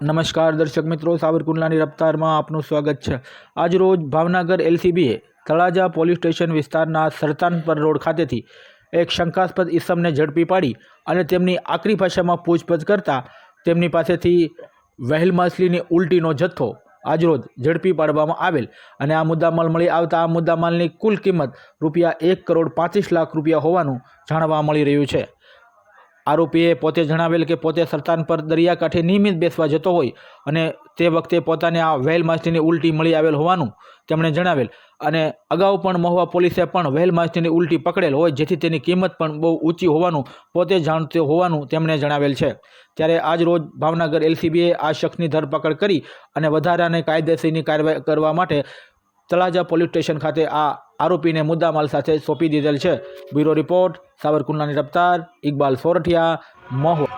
નમસ્કાર દર્શક મિત્રો, સાવરકુંડલાની રફતારમાં આપનું સ્વાગત છે. આજરોજ ભાવનગર એલસીબીએ તળાજા પોલીસ સ્ટેશન વિસ્તારના સરતાનપર રોડ ખાતેથી એક શંકાસ્પદ ઇસમને ઝડપી પાડી અને તેમની આકરી ભાષામાં પૂછપરછ કરતા તેમની પાસેથી વહેલ માછલીની ઉલટીનો જથ્થો આજરોજ ઝડપી પાડવામાં આવેલ અને આ મુદ્દામાલ મળી આવતા આ મુદ્દામાલની કુલ કિંમત રૂપિયા એક કરોડ પાંત્રીસ લાખ રૂપિયા હોવાનું જાણવા મળી રહ્યું છે. આરોપીએ પોતે જણાવેલ કે પોતે સરતાન પર દરિયાકાંઠે નિયમિત બેસવા જતો હોય અને તે વખતે પોતાને આ વહેલ માછલીની ઉલટી મળી આવેલ હોવાનું તેમણે જણાવેલ. અને અગાઉ પણ મહુવા પોલીસે પણ વહેલ માછલીની ઉલટી પકડેલ હોય જેથી તેની કિંમત પણ બહુ ઊંચી હોવાનું પોતે જાણતો હોવાનું તેમણે જણાવેલ છે. ત્યારે આજ રોજ ભાવનગર એલસીબીએ આ શખ્સની ધરપકડ કરી અને વધારાને કાયદેસરની કાર્યવાહી કરવા માટે તળાજા પોલીસ સ્ટેશન ખાતે આ આરોપીને મુદ્દામાલ સાથે સોંપી દીધેલ છે. બ્યુરો રિપોર્ટ, સાવરકુંડલાની રફતાર, ઇકબાલ સોરઠિયા મહુવા